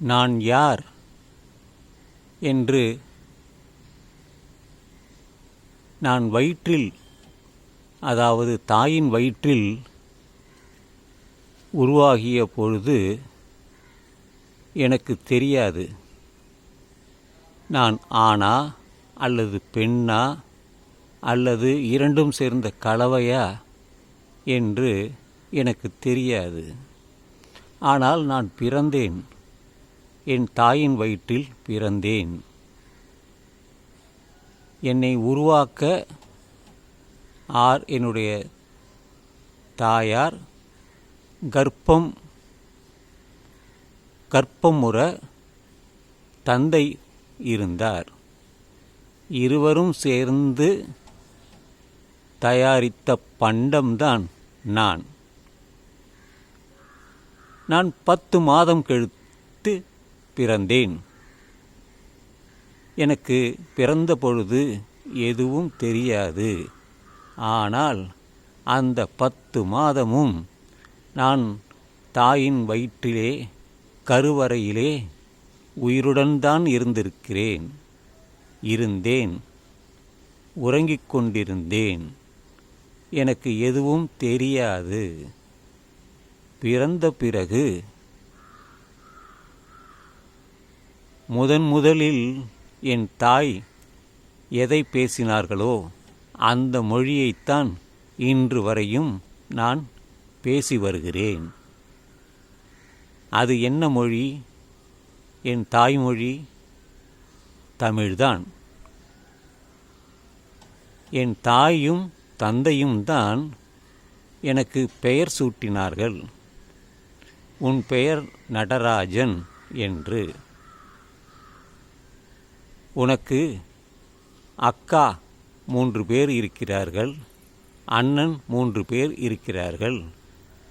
நான் யார் என்று நான் வயிற்றில் அதாவது தாயின் வயிற்றில் உருவாகிய பொழுது எனக்கு தெரியாது. நான் ஆணா அல்லது பெண்ணா அல்லது இரண்டும் சேர்ந்த கலவையா என்று எனக்கு தெரியாது. ஆனால் நான் பிறந்தேன். என் தாயின் வயிற்றில் பிறந்தேன். என்னை உருவாக்க ஆர் என்னுடைய தாயார் கர்ப்பம் கர்ப்பமுற தந்தை இருந்தார். இருவரும் சேர்ந்து தயாரித்த பண்டம்தான் நான். நான் பத்து மாதம் கழித்து பிறந்தேன். எனக்கு பிறந்த பொழுது எதுவும் தெரியாது. ஆனால் அந்த பத்து மாதமும் நான் தாயின் வயிற்றிலே கருவறையிலே உயிருடன் தான் இருந்திருக்கிறேன். இருந்தேன். உறங்கிக் கொண்டிருந்தேன். எனக்கு எதுவும் தெரியாது. பிறந்த பிறகு முதன் முதலில் என் தாய் எதை பேசினார்களோ அந்த மொழியைத்தான் இன்று வரையும் நான் பேசி வருகிறேன். அது என்ன மொழி? என் தாய்மொழி தமிழ்தான். என் தாயும் தந்தையும் தான் எனக்கு பெயர் சூட்டினார்கள். உன் பெயர் நடராஜன் என்று. உனக்கு அக்கா மூன்று பேர் இருக்கிறார்கள் அண்ணன் மூன்று பேர் இருக்கிறார்கள்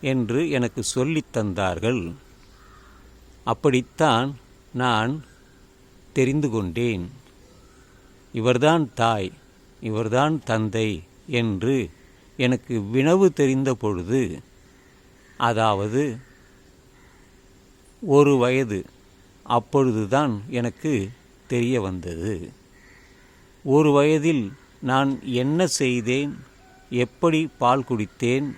என்று எனக்கு சொல்லித் தந்தார்கள். அப்படித்தான் நான் தெரிந்து கொண்டேன். இவர்தான் தாய் இவர்தான் தந்தை என்று எனக்கு வினவு தெரிந்த பொழுது அதாவது ஒரு வயது அப்பொழுதுதான் எனக்கு தெரிய வந்தது. ஒரு வயதில் நான் என்ன செய்தேன்? எப்படி பால் குடித்தேன்?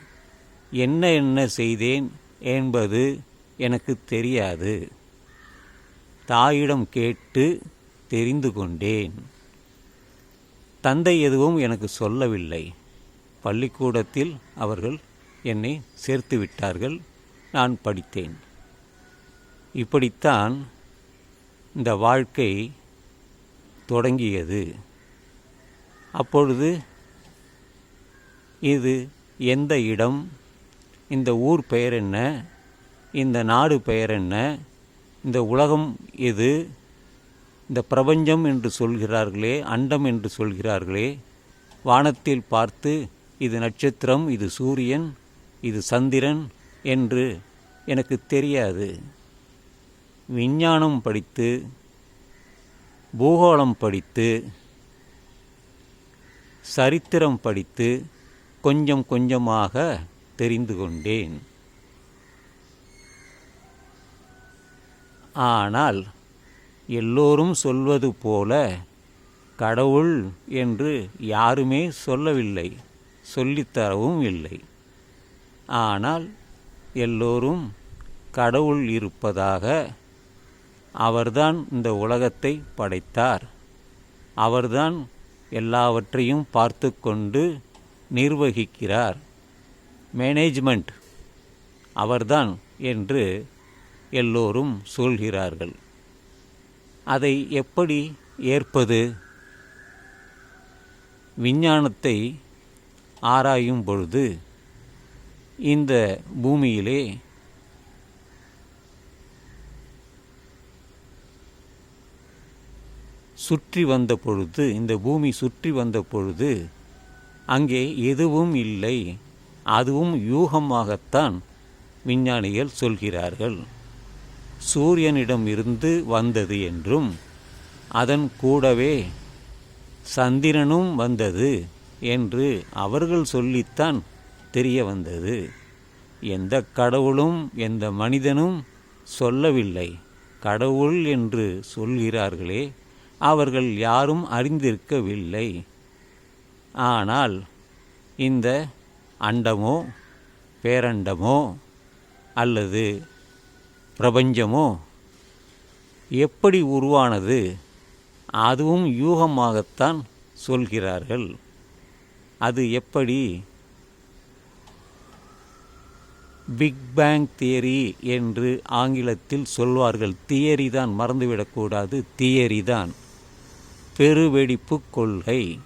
என்ன என்ன செய்தேன்? என்பது எனக்கு தெரியாது. தாயிடம் கேட்டு தெரிந்து கொண்டேன். தந்தை எதுவும் எனக்கு சொல்லவில்லை. பள்ளிக்கூடத்தில் அவர்கள் என்னை சேர்த்து விட்டார்கள். நான் படித்தேன். இப்படித்தான் இந்த வாழ்க்கை தொடங்கியது. அப்பொழுது இது எந்த இடம்? இந்த ஊர் பெயர் என்ன? இந்த நாடு பெயர் என்ன? இந்த உலகம் எது? இந்த பிரபஞ்சம் என்று சொல்கிறார்களே அண்டம் என்று சொல்கிறார்களே வானத்தில் பார்த்து இது நட்சத்திரம் இது சூரியன் இது சந்திரன் என்று எனக்கு தெரியாது. விஞ்ஞானம் படித்து பூகோளம் படித்து சரித்திரம் படித்து கொஞ்சம் கொஞ்சமாக தெரிந்து கொண்டேன். ஆனால் எல்லோரும் சொல்வது போல கடவுள் என்று யாருமே சொல்லவில்லை சொல்லித்தரவும் இல்லை. ஆனால் எல்லோரும் கடவுள் இருப்பதாக அவர்தான் இந்த உலகத்தை படைத்தார். அவர்தான் எல்லாவற்றையும் பார்த்து கொண்டு நிர்வகிக்கிறார். மேனேஜ்மெண்ட் அவர்தான் என்று எல்லோரும் சொல்கிறார்கள். அதை எப்படி ஏற்பது? விஞ்ஞானத்தை ஆராயும் பொழுது இந்த பூமியிலே சுற்றி வந்த பொழுது இந்த பூமி சுற்றி வந்த பொழுது அங்கே எதுவும் இல்லை. அதுவும் யூகமாகத்தான் விஞ்ஞானிகள் சொல்கிறார்கள். சூரியனிடம் இருந்து வந்தது என்றும் அதன் கூடவே சந்திரனும் வந்தது என்று அவர்கள் சொல்லித்தான் தெரிய வந்தது. எந்த கடவுளும் எந்த மனிதனும் சொல்லவில்லை. கடவுள் என்று சொல்கிறார்களே அவர்கள் யாரும் அறிந்திருக்கவில்லை. ஆனால் இந்த அண்டமோ பேரண்டமோ அல்லது பிரபஞ்சமோ எப்படி உருவானது அதுவும் யூகமாகத்தான் சொல்கிறார்கள். அது எப்படி? பிக் பேங் தியரி என்று ஆங்கிலத்தில் சொல்வார்கள். தியரி தான் மறந்துவிடக்கூடாது. தியரி தான். பெருவெடிப்பு கொள்கை.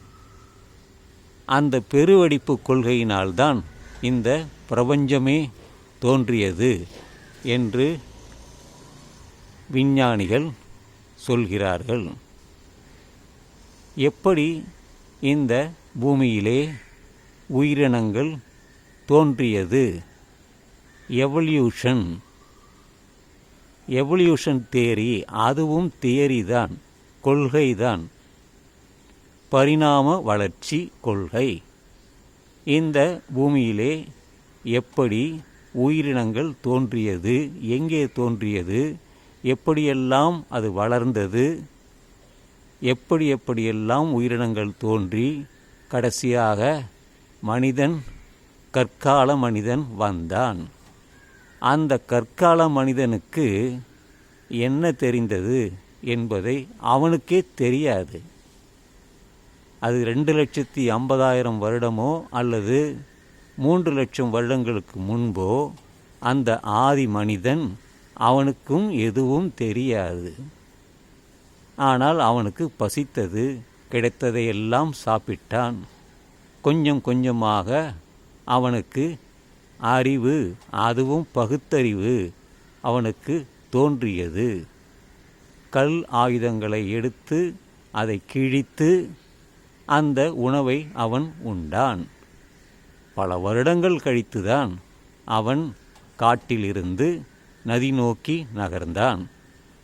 அந்த பெருவெடிப்பு கொள்கையினால்தான் இந்த பிரபஞ்சமே தோன்றியது என்று விஞ்ஞானிகள் சொல்கிறார்கள். எப்படி இந்த பூமியிலே உயிரினங்கள் தோன்றியது? எவல்யூஷன். எவல்யூஷன் தேரி அதுவும் தேரி தான் கொள்கை தான் பரிணாம வளர்ச்சி கொள்கை. இந்த பூமியிலே எப்படி உயிரினங்கள் தோன்றியது எங்கே தோன்றியது எப்படியெல்லாம் அது வளர்ந்தது எப்படி எப்படியெல்லாம் உயிரினங்கள் தோன்றி கடைசியாக மனிதன் கற்கால மனிதன் வந்தான். அந்த கற்கால மனிதனுக்கு என்ன தெரிந்தது என்பதை அவனுக்கே தெரியாது. அது ரெண்டு லட்சத்தி ஐம்பதாயிரம் வருடமோ அல்லது மூன்று லட்சம் வருடங்களுக்கு முன்போ அந்த ஆதி மனிதன் அவனுக்கும் எதுவும் தெரியாது. ஆனால் அவனுக்கு பசித்தது கிடைத்ததையெல்லாம் சாப்பிட்டான். கொஞ்சம் கொஞ்சமாக அவனுக்கு அறிவு அதுவும் பகுத்தறிவு அவனுக்கு தோன்றியது. கல் ஆயுதங்களை எடுத்து அதை கிழித்து அந்த உணவை அவன் உண்டான். பல வருடங்கள் கழித்துதான் அவன் காட்டிலிருந்து நதி நோக்கி நகர்ந்தான்.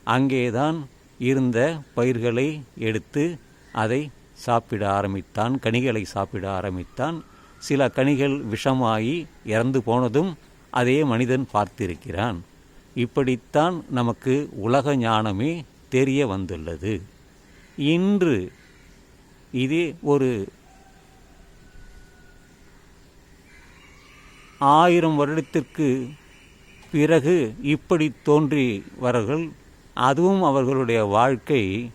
அங்கேதான் இருந்த பயிர்களை எடுத்து அதை சாப்பிட ஆரம்பித்தான் கனிகளை சாப்பிட ஆரம்பித்தான். சில கனிகள் விஷமாகி இறந்து போனதும் அதே மனிதன் பார்த்திருக்கிறான். இப்படித்தான் நமக்கு உலக ஞானமே தெரிய வந்துள்ளது. இன்று இது ஒரு ஆயிரம் வருடத்திற்கு பிறகு இப்படி தோன்றியவர்கள் அதுவும் அவர்களுடைய வாழ்க்கை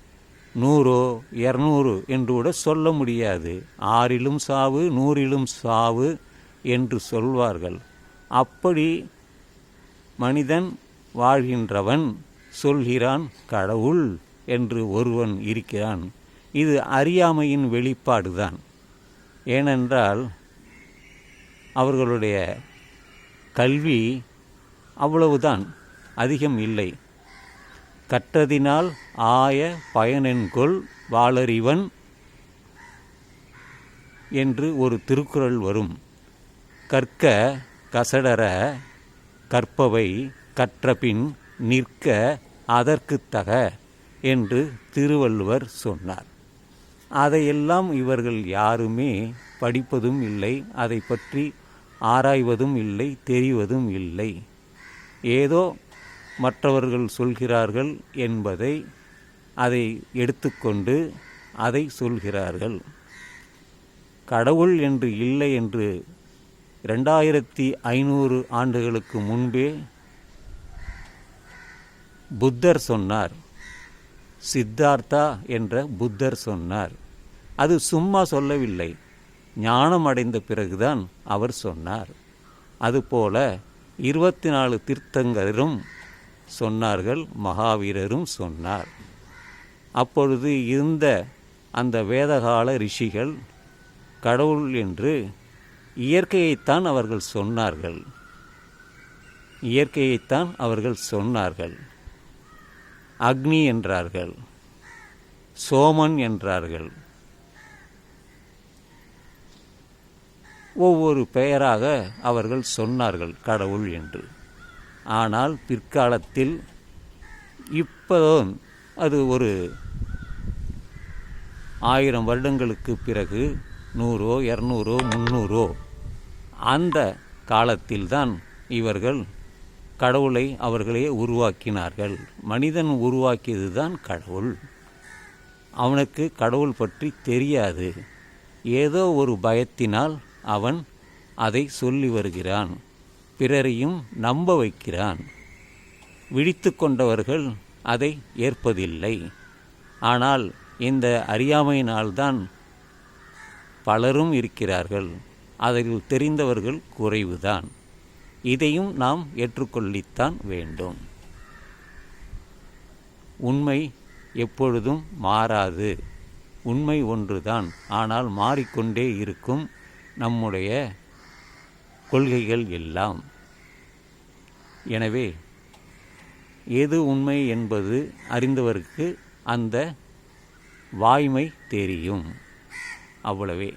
நூறோ இரநூறு என்று கூட சொல்ல முடியாது. ஆறிலும் சாவு நூறிலும் சாவு என்று சொல்வார்கள். அப்படி மனிதன் வாழ்கின்றவன் சொல்கிறான் கடவுள் என்று ஒருவன் இருக்கிறான். இது அறியாமையின் வெளிப்பாடுதான். ஏனென்றால் அவர்களுடைய கல்வி அவ்வளவுதான் அதிகம் இல்லை. கற்றதினால் ஆய பயனென்கொள் வாளறிவன் என்று ஒரு திருக்குறள் வரும். கற்க கசடர கற்பவை கற்றபின் நிற்க அதற்குத்தக என்று திருவள்ளுவர் சொன்னார். அதையெல்லாம் இவர்கள் யாருமே படிப்பதும் இல்லை அதை பற்றி ஆராய்வதும் இல்லை தெரிவதும் இல்லை. ஏதோ மற்றவர்கள் சொல்கிறார்கள் என்பதை அதை எடுத்துக்கொண்டு அதை சொல்கிறார்கள். கடவுள் என்று இல்லை என்று ரெண்டாயிரத்தி ஐநூறு ஆண்டுகளுக்கு முன்பே புத்தர் சொன்னார் சித்தார்த்தா என்ற புத்தர் சொன்னார். அது சும்மா சொல்லவில்லை. ஞானம் அடைந்த பிறகுதான் அவர் சொன்னார். அதுபோல இருபத்தி நாலு தீர்த்தங்கரும் சொன்னார்கள் மகாவீரரும் சொன்னார். அப்பொழுது இருந்த அந்த வேதகால ரிஷிகள் கடவுள் என்று இயற்கையைத்தான் அவர்கள் சொன்னார்கள். இயற்கையைத்தான் அவர்கள் சொன்னார்கள். அக்னி என்றார்கள். சோமன் என்றார்கள். ஒவ்வொரு பெயராக அவர்கள் சொன்னார்கள் கடவுள் என்று. ஆனால் பிற்காலத்தில் இப்போதும் அது ஒரு ஆயிரம் வருடங்களுக்கு பிறகு நூறோ இரநூறோ முந்நூறோ அந்த காலத்தில்தான் இவர்கள் கடவுளை அவர்களே உருவாக்கினார்கள். மனிதன் உருவாக்கியது தான் கடவுள். அவனுக்கு கடவுள் பற்றி தெரியாது. ஏதோ ஒரு பயத்தினால் அவன் அதை சொல்லி வருகிறான். பிறரையும் நம்ப வைக்கிறான். விழித்து கொண்டவர்கள் அதை ஏற்பதில்லை. ஆனால் இந்த அறியாமையினால்தான் பலரும் இருக்கிறார்கள். அதில் தெரிந்தவர்கள் குறைவுதான். இதையும் நாம் ஏற்றுக்கொள்ளித்தான் வேண்டும். உண்மை எப்பொழுதும் மாறாது. உண்மை ஒன்றுதான். ஆனால் மாறிக்கொண்டே இருக்கும் நம்முடைய கொள்கைகள் எல்லாம். எனவே எது உண்மை என்பது அறிந்தவருக்கு அந்த வாய்மை தெரியும். அவ்வளவே.